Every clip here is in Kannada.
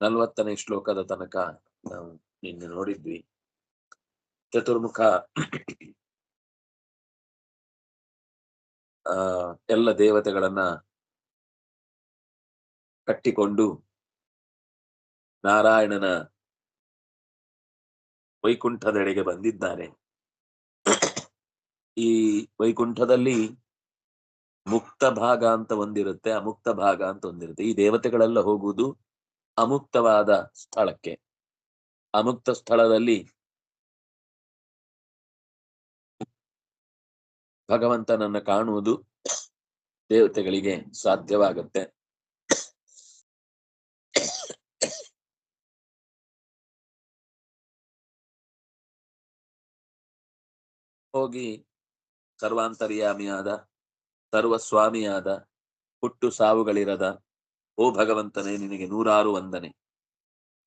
ನಲವತ್ತನೇ ಶ್ಲೋಕದ ತನಕ ನಾವು ನಿನ್ನೆ ನೋಡಿದ್ವಿ. ಚತುರ್ಮುಖ ಆ, ಎಲ್ಲ ದೇವತೆಗಳನ್ನ ಕಟ್ಟಿಕೊಂಡು ನಾರಾಯಣನ ವೈಕುಂಠದೆಡೆಗೆ ಬಂದಿದ್ದಾರೆ. ಈ ವೈಕುಂಠದಲ್ಲಿ ಮುಕ್ತ ಭಾಗ ಅಂತ ಒಂದಿರುತ್ತೆ, ಅಮುಕ್ತ ಭಾಗ ಅಂತ ಒಂದಿರುತ್ತೆ. ಈ ದೇವತೆಗಳೆಲ್ಲ ಹೋಗುವುದು ಅಮುಕ್ತವಾದ ಸ್ಥಳಕ್ಕೆ. ಅಮುಕ್ತ ಸ್ಥಳದಲ್ಲಿ ಭಗವಂತನನ್ನು ಕಾಣುವುದು ದೇವತೆಗಳಿಗೆ ಸಾಧ್ಯವಾಗುತ್ತೆ. ಹೋಗಿ ಸರ್ವಾಂತರ್ಯಾಮಿಯಾದ ಸರ್ವಸ್ವಾಮಿಯಾದ ಹುಟ್ಟು ಸಾವುಗಳಿರದ ಓ ಭಗವಂತನೇ, ನಿನಗೆ ನೂರಾರು ವಂದನೆ.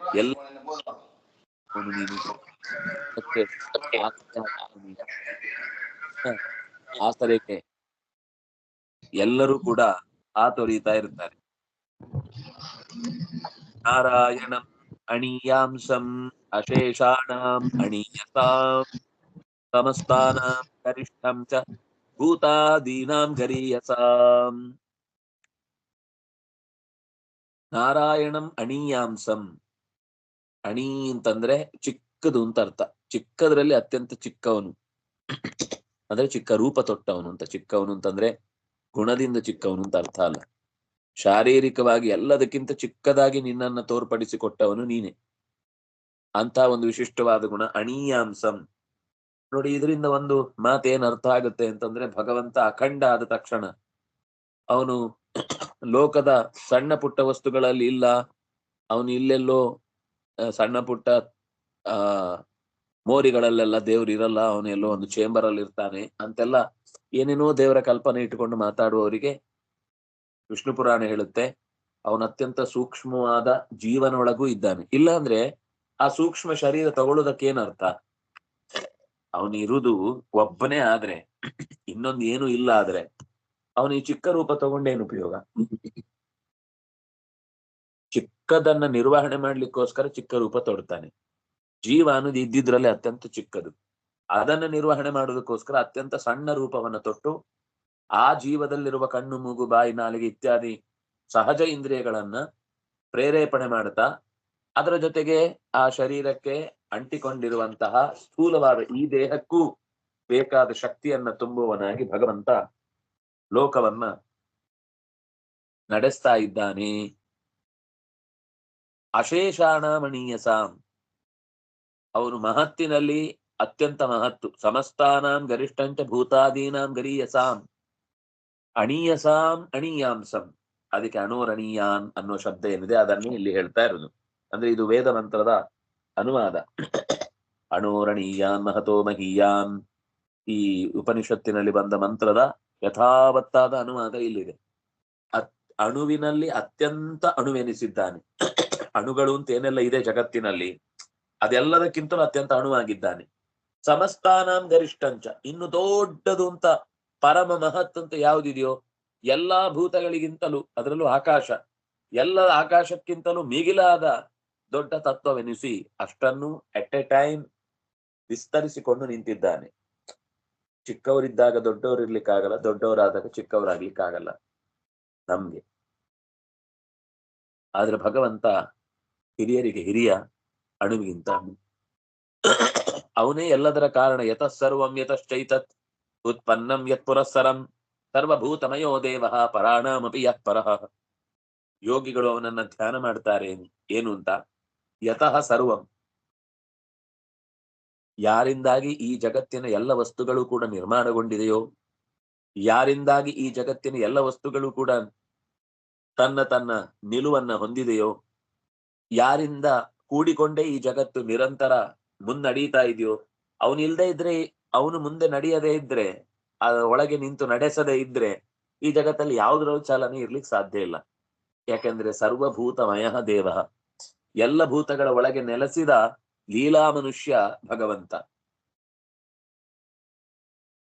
ಎಲ್ಲ ಎಲ್ಲರೂ ಕೂಡ ಆತೊರೀತಾ ಇರ್ತಾರೆ ನಾರಾಯಣಂ ಅಣೀಯಾಂಶಂ ಅಶೇಷಾಣಾಂ ಅಣೀಯತಾಂ ಸಮಸ್ತಾನಾಂ ಗರಿಷ್ಠಂ ಚ ಭೂತಾದೀನಾಂ ಗರೀಯಸಾಂ. ನಾರಾಯಣಂ ಅಣೀಯಾಂಸಂ. ಅಣಿ ಅಂತಂದ್ರೆ ಚಿಕ್ಕದು ಅಂತ ಅರ್ಥ. ಚಿಕ್ಕದ್ರಲ್ಲಿ ಅತ್ಯಂತ ಚಿಕ್ಕವನು. ಅಂದ್ರೆ ಚಿಕ್ಕ ರೂಪ ತೊಟ್ಟವನು ಅಂತ. ಚಿಕ್ಕವನು ಅಂತಂದ್ರೆ ಗುಣದಿಂದ ಚಿಕ್ಕವನು ಅಂತ ಅರ್ಥ ಅಲ್ಲ. ಶಾರೀರಿಕವಾಗಿ ಎಲ್ಲದಕ್ಕಿಂತ ಚಿಕ್ಕದಾಗಿ ನಿನ್ನನ್ನ ತೋರ್ಪಡಿಸಿಕೊಟ್ಟವನು ನೀನೆ. ಅಂತ ಒಂದು ವಿಶಿಷ್ಟವಾದ ಗುಣ ಅಣೀಯಾಂಸಂ. ನೋಡಿ, ಇದರಿಂದ ಒಂದು ಮಾತೇನ್ ಅರ್ಥ ಆಗುತ್ತೆ ಅಂತಂದ್ರೆ ಭಗವಂತ ಅಖಂಡ ಆದ ತಕ್ಷಣ ಅವನು ಲೋಕದ ಸಣ್ಣ ಪುಟ್ಟ ವಸ್ತುಗಳಲ್ಲಿ ಇಲ್ಲ. ಅವನು ಇಲ್ಲೆಲ್ಲೋ ಸಣ್ಣ ಪುಟ್ಟ, ಆ, ಮೋರಿಗಳಲ್ಲೆಲ್ಲ ದೇವ್ರು ಇರಲ್ಲ. ಅವನು ಎಲ್ಲೋ ಒಂದು ಚೇಂಬರ್ ಅಲ್ಲಿ ಇರ್ತಾನೆ. ಅಂತೆಲ್ಲ ಏನೇನೋ ದೇವರ ಕಲ್ಪನೆ ಇಟ್ಟುಕೊಂಡು ಮಾತಾಡುವವರಿಗೆ ವಿಷ್ಣು ಪುರಾಣ ಹೇಳುತ್ತೆ, ಅವನ ಅತ್ಯಂತ ಸೂಕ್ಷ್ಮವಾದ ಜೀವನೊಳಗೂ ಇದ್ದಾನೆ. ಇಲ್ಲ ಅಂದ್ರೆ ಆ ಸೂಕ್ಷ್ಮ ಶರೀರ ತಗೊಳ್ಳೋದಕ್ಕೆ ಏನರ್ಥ ಅವನು ಇರುವುದು ಒಬ್ಬನೇ ಆದ್ರೆ, ಇನ್ನೊಂದು ಏನು ಇಲ್ಲ ಆದ್ರೆ ಅವನು ಈ ಚಿಕ್ಕ ರೂಪ ತಗೊಂಡೇನು ಉಪಯೋಗ? ಚಿಕ್ಕದನ್ನ ನಿರ್ವಹಣೆ ಮಾಡ್ಲಿಕ್ಕೋಸ್ಕರ ಚಿಕ್ಕ ರೂಪ ತೊಡ್ತಾನೆ. ಜೀವ ಅನ್ನೋದು ಇದ್ದಿದ್ರಲ್ಲಿ ಅತ್ಯಂತ ಚಿಕ್ಕದು. ಅದನ್ನ ನಿರ್ವಹಣೆ ಮಾಡೋದಕ್ಕೋಸ್ಕರ ಅತ್ಯಂತ ಸಣ್ಣ ರೂಪವನ್ನ ತೊಟ್ಟು, ಆ ಜೀವದಲ್ಲಿರುವ ಕಣ್ಣು, ಮೂಗು, ಬಾಯಿ, ನಾಲಿಗೆ ಇತ್ಯಾದಿ ಸಹಜ ಇಂದ್ರಿಯಗಳನ್ನ ಪ್ರೇರೇಪಣೆ ಮಾಡ್ತಾ, ಅದರ ಜೊತೆಗೆ ಆ ಶರೀರಕ್ಕೆ ಅಂಟಿಕೊಂಡಿರುವಂತಹ ಸ್ಥೂಲವಾದ ಈ ದೇಹಕ್ಕೂ ಬೇಕಾದ ಶಕ್ತಿಯನ್ನ ತುಂಬುವನಾಗಿ ಭಗವಂತ ಲೋಕವನ್ನ ನಡೆಸ್ತಾ ಇದ್ದಾನೆ. ಅಶೇಷಾಣಮಣೀಯಸಾಂ. ಅವನು ಮಹತ್ತಿನಲ್ಲಿ ಅತ್ಯಂತ ಮಹತ್ತು. ಸಮಸ್ತಾನಾಂ ಗರಿಷ್ಠಂಚ ಭೂತಾದೀನಾಂ ಗರೀಯಸಾಂ. ಅಣೀಯಸಾಂ ಅಣೀಯಾಂಸಂ. ಅದಕ್ಕೆ ಅಣೋರಣೀಯಾನ್ ಅನ್ನೋ ಶಬ್ದ ಏನಿದೆ ಅದನ್ನೇ ಇಲ್ಲಿ ಹೇಳ್ತಾ ಇರೋದು. ಅಂದ್ರೆ ಇದು ವೇದ ಮಂತ್ರದ ಅನುವಾದ. ಅಣೋರಣೀಯಾನ್ ಮಹತೋ ಮಹೀಯಾನ್. ಈ ಉಪನಿಷತ್ತಿನಲ್ಲಿ ಬಂದ ಮಂತ್ರದ ಯಥಾವತ್ತಾದ ಅನುವಾದ ಇಲ್ಲಿದೆ. ಅಣುವಿನಲ್ಲಿ ಅತ್ಯಂತ ಅಣುವೆನಿಸಿದ್ದಾನೆ. ಅಣುಗಳು ಅಂತ ಏನೆಲ್ಲ ಇದೆ ಜಗತ್ತಿನಲ್ಲಿ, ಅದೆಲ್ಲದಕ್ಕಿಂತಲೂ ಅತ್ಯಂತ ಅಣುವಾಗಿದ್ದಾನೆ. ಸಮಸ್ತಾನಾಂ ಗರಿಷ್ಠಂಚ, ಇನ್ನು ದೊಡ್ಡದು ಅಂತ, ಪರಮ ಮಹತ್ ಅಂತ ಯಾವುದಿದೆಯೋ, ಎಲ್ಲಾ ಭೂತಗಳಿಗಿಂತಲೂ, ಅದರಲ್ಲೂ ಆಕಾಶ, ಎಲ್ಲ ಆಕಾಶಕ್ಕಿಂತಲೂ ಮಿಗಿಲಾದ ದೊಡ್ಡ ತತ್ವವೆನಿಸಿ ಅಷ್ಟನ್ನು ಅಟ್ ಎ ಟೈಮ್ ವಿಸ್ತರಿಸಿಕೊಂಡು ನಿಂತಿದ್ದಾನೆ. ಚಿಕ್ಕವರಿದ್ದಾಗ ದೊಡ್ಡವರಿರ್ಲಿಕ್ಕಾಗಲ್ಲ ದೊಡ್ಡವರಾದಾಗ ಚಿಕ್ಕವರಾಗ್ಲಿಕ್ಕಾಗಲ್ಲ ನಮ್ಗೆ. ಆದ್ರೆ ಭಗವಂತ ಹಿರಿಯರಿಗೆ ಹಿರಿಯ ಅಣುವಿಗಿಂತ ಅಣು. ಅವನೇ ಎಲ್ಲದರ ಕಾರಣ, ಯತ ಸರ್ವಂ ಯತಶ್ಚೈತತ್ ಉತ್ಪನ್ನಂ ಯತ್ ಪುರಸ್ಸರಂ ಸರ್ವಭೂತಮಯೋ ದೇವ ಪರಾಣಾಮಪಿ ಯತ್ ಪರಹ ಯೋಗಿಗಳು ಅವನನ್ನ ಧ್ಯಾನ ಮಾಡ್ತಾರೆ ಏನು ಅಂತ. ಯತಃ ಸರ್ವಂ. ಯಾರಿಂದಾಗಿ ಈ ಜಗತ್ತಿನ ಎಲ್ಲ ವಸ್ತುಗಳು ಕೂಡ ನಿರ್ಮಾಣಗೊಂಡಿದೆಯೋ, ಯಾರಿಂದಾಗಿ ಈ ಜಗತ್ತಿನ ಎಲ್ಲ ವಸ್ತುಗಳು ಕೂಡ ತನ್ನ ತನ್ನ ನಿಲುವನ್ನ ಹೊಂದಿದೆಯೋ, ಯಾರಿಂದ ಕೂಡಿಕೊಂಡೇ ಈ ಜಗತ್ತು ನಿರಂತರ ಮುನ್ನಡೀತಾ ಇದೆಯೋ, ಅವನಿಲ್ದೇ ಇದ್ರೆ, ಅವನು ಮುಂದೆ ನಡೆಯದೇ ಇದ್ರೆ ಒಳಗೆ ನಿಂತು ನಡೆಸದೇ ಇದ್ರೆ ಈ ಜಗತ್ತಲ್ಲಿ ಯಾವ್ದ್ರೂ ಚಾಲನೆ ಇರ್ಲಿಕ್ಕೆ ಸಾಧ್ಯ ಇಲ್ಲ. ಯಾಕಂದ್ರೆ ಸರ್ವಭೂತಮಯ ದೇವ. ಎಲ್ಲ ಭೂತಗಳ ಒಳಗೆ ನೆಲೆಸಿದ ಲೀಲಾ ಮನುಷ್ಯ ಭಗವಂತ.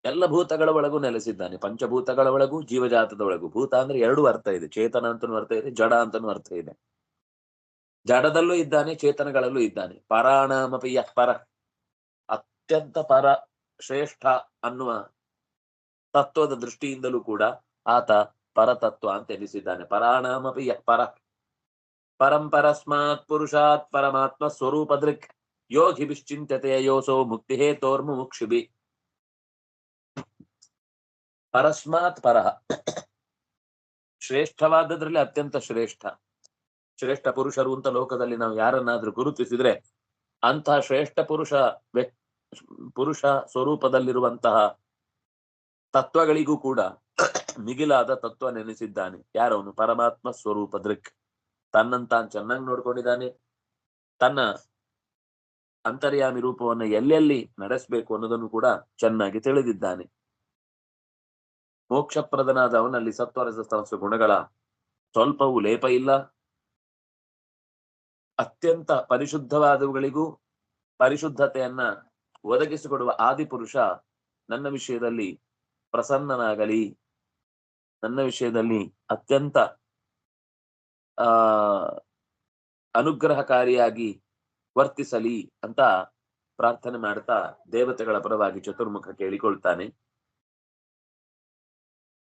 ಎಲ್ಲ ಭೂತಗಳ ಒಳಗೂ ನೆಲೆಸಿದ್ದಾನೆ. ಪಂಚಭೂತಗಳ ಒಳಗೂ, ಜೀವಜಾತದ ಒಳಗೂ. ಭೂತ ಅಂದ್ರೆ ಎರಡು ಅರ್ಥ ಇದೆ. ಚೇತನ ಅಂತನೂ ಅರ್ಥ ಇದೆ, ಜಡ ಅಂತನೂ ಅರ್ಥ ಇದೆ. ಜಡದಲ್ಲೂ ಇದ್ದಾನೆ, ಚೇತನಗಳಲ್ಲೂ ಇದ್ದಾನೆ. ಪರಾಣಾಮಪಿ ಯಃ ಪರ. ಅತ್ಯಂತ ಪರ, ಶ್ರೇಷ್ಠ ಅನ್ನುವ ತತ್ವದ ದೃಷ್ಟಿಯಿಂದಲೂ ಕೂಡ ಆತ ಪರತತ್ವ ಅಂತ ಎನಿಸಿದ್ದಾನೆ. ಪರಾಣಾಮಪಿ ಯಃ ಪರ. ಪರಂಪರಸ್ಮಾತ್ ಪುರುಷಾತ್ ಪರಮಾತ್ಮ ಸ್ವರೂಪ ದೃಕ್. ಯೋಗಿಭಿಶ್ಚಿಂತ್ಯತೆ ಯೋಸೋ ಮುಕ್ತಿ ಹೇತೋರ್ಮುಕ್ಷಿಭಿ ಪರಸ್ಮಾತ್ ಪರಃ. ಶ್ರೇಷ್ಠವಾದದ್ರಲ್ಲಿ ಅತ್ಯಂತ ಶ್ರೇಷ್ಠ. ಶ್ರೇಷ್ಠ ಪುರುಷರು ಅಂತ ಲೋಕದಲ್ಲಿ ನಾವು ಯಾರನ್ನಾದ್ರೂ ಗುರುತಿಸಿದ್ರೆ ಅಂತಹ ಶ್ರೇಷ್ಠ ಪುರುಷ ಪುರುಷ ಸ್ವರೂಪದಲ್ಲಿರುವಂತಹ ತತ್ವಗಳಿಗೂ ಕೂಡ ಮಿಗಿಲಾದ ತತ್ವ ನೆನೆಸಿದ್ದಾನೆ. ಯಾರವನು ಪರಮಾತ್ಮ ಸ್ವರೂಪ ದೃಕ್. ತನ್ನಂತಾನ್ ಚೆನ್ನಾಗಿ ನೋಡ್ಕೊಂಡಿದ್ದಾನೆ. ತನ್ನ ಅಂತರ್ಯಾಮಿ ರೂಪವನ್ನು ಎಲ್ಲೆಲ್ಲಿ ನಡೆಸಬೇಕು ಅನ್ನೋದನ್ನು ಕೂಡ ಚೆನ್ನಾಗಿ ತಿಳಿದಿದ್ದಾನೆ. ಮೋಕ್ಷಪ್ರದನಾದ ಅವನಲ್ಲಿ ಸತ್ವರಸ ಗುಣಗಳ ಸ್ವಲ್ಪವೂ ಲೇಪ ಇಲ್ಲ. ಅತ್ಯಂತ ಪರಿಶುದ್ಧವಾದವುಗಳಿಗೂ ಪರಿಶುದ್ಧತೆಯನ್ನ ಒದಗಿಸಿಕೊಡುವ ಆದಿಪುರುಷ ನನ್ನ ವಿಷಯದಲ್ಲಿ ಪ್ರಸನ್ನನಾಗಲಿ. ನನ್ನ ವಿಷಯದಲ್ಲಿ ಅತ್ಯಂತ, ಆ, ಅನುಗ್ರಹಕಾರಿಯಾಗಿ ವರ್ತಿಸಲಿ ಅಂತ ಪ್ರಾರ್ಥನೆ ಮಾಡ್ತಾ ದೇವತೆಗಳ ಪರವಾಗಿ ಚತುರ್ಮುಖ ಕೇಳಿಕೊಳ್ತಾನೆ.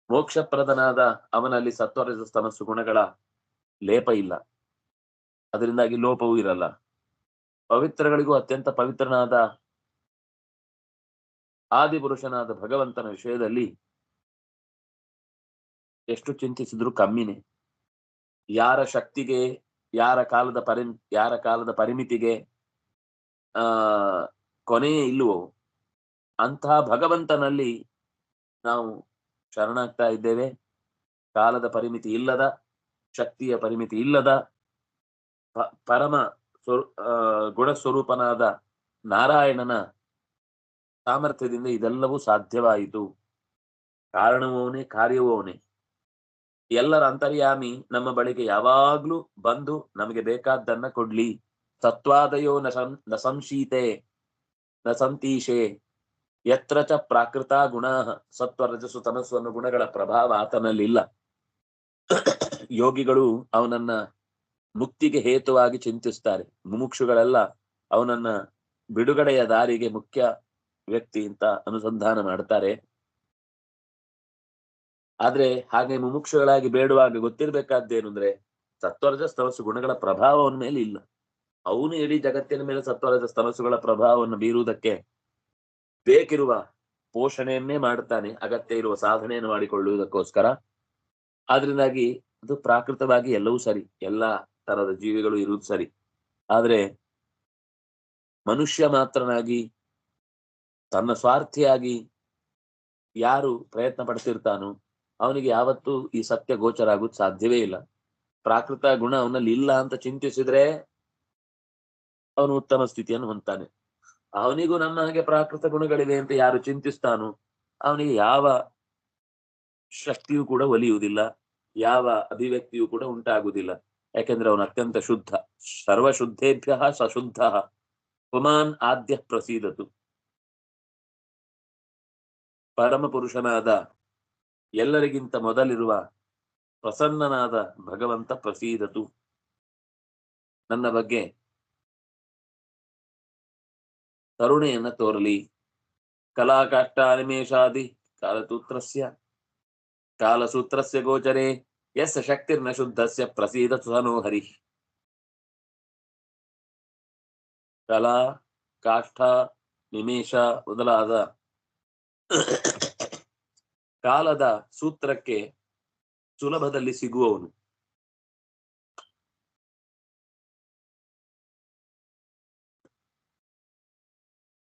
ಮೋಕ್ಷಪ್ರದನಾದ ಅವನಲ್ಲಿ ಸತ್ವರಜ ತಮಸ್ಸು ಗುಣಗಳ ಲೇಪ ಇಲ್ಲ. ಅದರಿಂದಾಗಿ ಲೋಪವೂ ಇರಲ್ಲ. ಪವಿತ್ರಗಳಿಗೂ ಅತ್ಯಂತ ಪವಿತ್ರನಾದ ಆದಿಪುರುಷನಾದ ಭಗವಂತನ ವಿಷಯದಲ್ಲಿ ಎಷ್ಟು ಚಿಂತಿಸಿದ್ರು ಕಮ್ಮಿನೇ. ಯಾರ ಶಕ್ತಿಗೆ ಯಾರ ಕಾಲದ ಪರಿ, ಯಾರ ಕಾಲದ ಪರಿಮಿತಿಗೆ, ಆ, ಕೊನೆಯೇ ಇಲ್ಲವೋ, ಅಂತಹ ಭಗವಂತನಲ್ಲಿ ನಾವು ಶರಣಾಗ್ತಾ ಇದ್ದೇವೆ. ಕಾಲದ ಪರಿಮಿತಿ ಇಲ್ಲದ, ಶಕ್ತಿಯ ಪರಿಮಿತಿ ಇಲ್ಲದ ಪರಮ ಸ್ವರೂ ಸ್ವರೂಪನಾದ ಗುಣಸ್ವರೂಪನಾದ ನಾರಾಯಣನ ಸಾಮರ್ಥ್ಯದಿಂದ ಇದೆಲ್ಲವೂ ಸಾಧ್ಯವಾಯಿತು. ಕಾರಣವೂ ಅವನೇ. ಎಲ್ಲರ ಅಂತರ್ಯಾಮಿ ನಮ್ಮ ಬಳಿಗೆ ಯಾವಾಗ್ಲೂ ಬಂದು ನಮಗೆ ಬೇಕಾದ್ದನ್ನ ಕೊಡ್ಲಿ. ಸತ್ವಾದಯೋ ನ ಸಂಶೀತೆ, ನ ಸಂತೀಶೆ. ಯತ್ರ ಚ ಪ್ರಾಕೃತ ಗುಣ. ಸತ್ವ ರಜಸು ತನಸ್ಸು ಅನ್ನೋ ಗುಣಗಳ ಪ್ರಭಾವ ಆತನಲ್ಲಿಲ್ಲ. ಯೋಗಿಗಳು ಅವನನ್ನ ಮುಕ್ತಿಗೆ ಹೇತುವಾಗಿ ಚಿಂತಿಸ್ತಾರೆ. ಮುಮುಕ್ಷುಗಳೆಲ್ಲ ಅವನನ್ನ ಬಿಡುಗಡೆಯ ದಾರಿಗೆ ಮುಖ್ಯ ವ್ಯಕ್ತಿ ಅಂತ ಅನುಸಂಧಾನ ಮಾಡ್ತಾರೆ. ಆದ್ರೆ ಹಾಗೆ ಮುಮುಕ್ಷಗಳಾಗಿ ಬೇಡುವಾಗ ಗೊತ್ತಿರ್ಬೇಕಾದ್ದೇನು ಅಂದ್ರೆ ಸತ್ವರಜ ಸ್ತಮಸ್ಸು ಗುಣಗಳ ಪ್ರಭಾವವನ್ನ ಮೇಲೆ ಇಲ್ಲ. ಅವನು ಇಡೀ ಜಗತ್ತಿನ ಮೇಲೆ ಸತ್ವರಜ ಸ್ತಮಸ್ಸುಗಳ ಪ್ರಭಾವವನ್ನು ಬೀರುವುದಕ್ಕೆ ಬೇಕಿರುವ ಪೋಷಣೆಯನ್ನೇ ಮಾಡ್ತಾನೆ ಅಗತ್ಯ ಇರುವ ಸಾಧನೆಯನ್ನು ಮಾಡಿಕೊಳ್ಳುವುದಕ್ಕೋಸ್ಕರ. ಆದ್ರಿಂದಾಗಿ ಅದು ಪ್ರಾಕೃತವಾಗಿ ಎಲ್ಲವೂ ಸರಿ, ಎಲ್ಲಾ ತರದ ಜೀವಿಗಳು ಇರುವುದು ಸರಿ. ಆದ್ರೆ ಮನುಷ್ಯ ಮಾತ್ರನಾಗಿ ತನ್ನ ಸ್ವಾರ್ಥಿಯಾಗಿ ಯಾರು ಪ್ರಯತ್ನ ಪಡ್ತಿರ್ತಾನೋ ಅವನಿಗೆ ಯಾವತ್ತೂ ಈ ಸತ್ಯ ಗೋಚರ ಆಗೋದು ಸಾಧ್ಯವೇ ಇಲ್ಲ. ಪ್ರಾಕೃತ ಗುಣ ಅವನಲ್ಲಿ ಇಲ್ಲ ಅಂತ ಚಿಂತಿಸಿದ್ರೆ ಅವನು ಉತ್ತಮ ಸ್ಥಿತಿಯನ್ನು ಹೊಂದ್ತಾನೆ. ಅವನಿಗೂ ನನ್ನ ಹಾಗೆ ಪ್ರಾಕೃತ ಗುಣಗಳಿವೆ ಅಂತ ಯಾರು ಚಿಂತಿಸ್ತಾನೋ, ಅವನಿಗೆ ಯಾವ ಶಕ್ತಿಯೂ ಕೂಡ ಒಲಿಯುವುದಿಲ್ಲ, ಯಾವ ಅಭಿವ್ಯಕ್ತಿಯೂ ಕೂಡ ಉಂಟಾಗುವುದಿಲ್ಲ. ಯಾಕೆಂದ್ರೆ ಅವನು ಅತ್ಯಂತ ಶುದ್ಧ, ಸರ್ವಶುದ್ಧೇಭ್ಯ ಸಶುದ್ಧ ಪುಮಾನ್ ಆದ್ಯ ಪ್ರಸೀದತು. ಪರಮ ಪುರುಷನಾದ ಎಲ್ಲರಿಗಿಂತ ಮೊದಲಿರುವ ಪ್ರಸನ್ನನಾದ ಭಗವಂತ ಪ್ರಸೀದತು. ನನ್ನ ಬಗ್ಗೆ ಕರುಣೆಯನ್ನ ತೋರಲಿ. ಕಲಾಕಾಷ್ಟಾನಿಮೇಷಾದಿ ಕಾಲಸೂತ್ರಸ್ಯ. ಕಾಲಸೂತ್ರಸ್ಯ ಗೋಚರೆ. ಯಸ್ ಶಕ್ತಿರ್ನ ಶುದ್ಧಸ್ಯ ಪ್ರಸೀದ ಸುಧನೋ ಕಲಾ, ಕಾಷ್ಠ, ನಿಮೇಷ ಮೊದಲಾದ ಕಾಲದ ಸೂತ್ರಕ್ಕೆ ಸುಲಭದಲ್ಲಿ ಸಿಗುವವನು.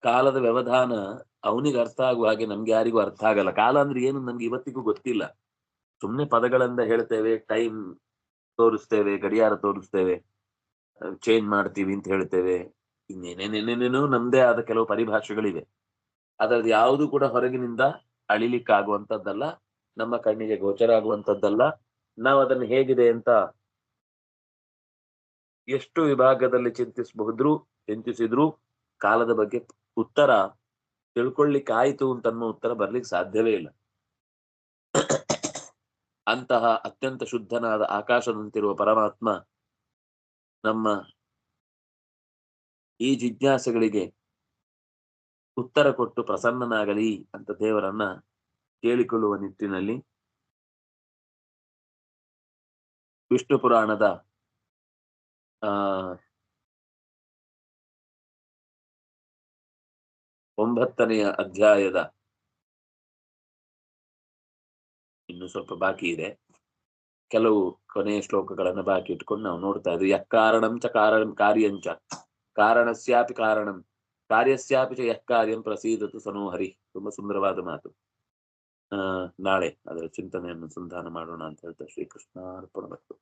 ಕಾಲದ ವ್ಯವಧಾನ ಅವನಿಗೆ ಅರ್ಥ ಆಗುವ ಹಾಗೆ ನಮ್ಗೆ ಯಾರಿಗೂ ಅರ್ಥ ಆಗಲ್ಲ. ಕಾಲ ಅಂದ್ರೆ ಏನು ನಮ್ಗೆ ಇವತ್ತಿಗೂ ಗೊತ್ತಿಲ್ಲ. ಸುಮ್ಮನೆ ಪದಗಳಿಂದ ಹೇಳ್ತೇವೆ ಟೈಮ್ ತೋರಿಸ್ತೇವೆ, ಗಡಿಯಾರ ತೋರಿಸ್ತೇವೆ ಚೇಂಜ್ ಮಾಡ್ತೀವಿ ಅಂತ ಹೇಳ್ತೇವೆ. ಇನ್ನೇನೇನೇನೇನೇನೋ ನಮ್ದೇ ಆದ ಕೆಲವು ಪರಿಭಾಷೆಗಳಿವೆ. ಅದರದ್ದು ಯಾವುದು ಕೂಡ ಹೊರಗಿನಿಂದ ಅಳಿಲಿಕ್ಕಾಗುವಂತದ್ದಲ್ಲ ನಮ್ಮ ಕಣ್ಣಿಗೆ ಗೋಚರ ಆಗುವಂತದ್ದಲ್ಲ ನಾವು ಅದನ್ನು ಹೇಗಿದೆ ಅಂತ ಎಷ್ಟು ವಿಭಾಗದಲ್ಲಿ ಚಿಂತಿಸಬಹುದ್ರು, ಚಿಂತಿಸಿದ್ರು ಕಾಲದ ಬಗ್ಗೆ ಉತ್ತರ ತಿಳ್ಕೊಳ್ಳಿಕ್ಕೆ ಆಯ್ತು ಅಂತ ಅನ್ನೋ ಉತ್ತರ ಬರ್ಲಿಕ್ಕೆ ಸಾಧ್ಯವೇ ಇಲ್ಲ. ಅಂತಹ ಅತ್ಯಂತ ಶುದ್ಧನಾದ ಆಕಾಶದಂತಿರುವ ಪರಮಾತ್ಮ ನಮ್ಮ ಈ ಜಿಜ್ಞಾಸೆಗಳಿಗೆ ಉತ್ತರ ಕೊಟ್ಟು ಪ್ರಸನ್ನನಾಗಲಿ ಅಂತ ದೇವರನ್ನ ಕೇಳಿಕೊಳ್ಳುವ ನಿಟ್ಟಿನಲ್ಲಿ ವಿಷ್ಣು ಪುರಾಣದ, ಆ, ಒಂಬತ್ತನೆಯ ಅಧ್ಯಾಯದ ಇನ್ನು ಸ್ವಲ್ಪ ಬಾಕಿ ಇದೆ. ಕೆಲವು ಕೊನೆಯ ಶ್ಲೋಕಗಳನ್ನು ಬಾಕಿ ಇಟ್ಕೊಂಡು ನಾವು ನೋಡ್ತಾ ಇದ್ವಿ. ಯಕ್ಕಾರಣಂಚ ಕಾರಣ ಕಾರಣಂ ಕಾರ್ಯಂಚ. ಕಾರಣಸ್ಯಾಪಿ ಕಾರಣಂ. ಕಾರ್ಯಸ್ಯಾಪಿ ಚ ಯಃ ಕಾರ್ಯಂ ಪ್ರಸೀದತು ಸನೋಹರಿ ತುಂಬಾ ಸುಂದರವಾದ ಮಾತು. ನಾಳೆ ಅದರ ಚಿಂತನೆಯನ್ನು ಸಂಧಾನ ಮಾಡೋಣ ಅಂತ ಹೇಳ್ತಾ ಶ್ರೀಕೃಷ್ಣ ಅರ್ಪಣ ಮತ್ತು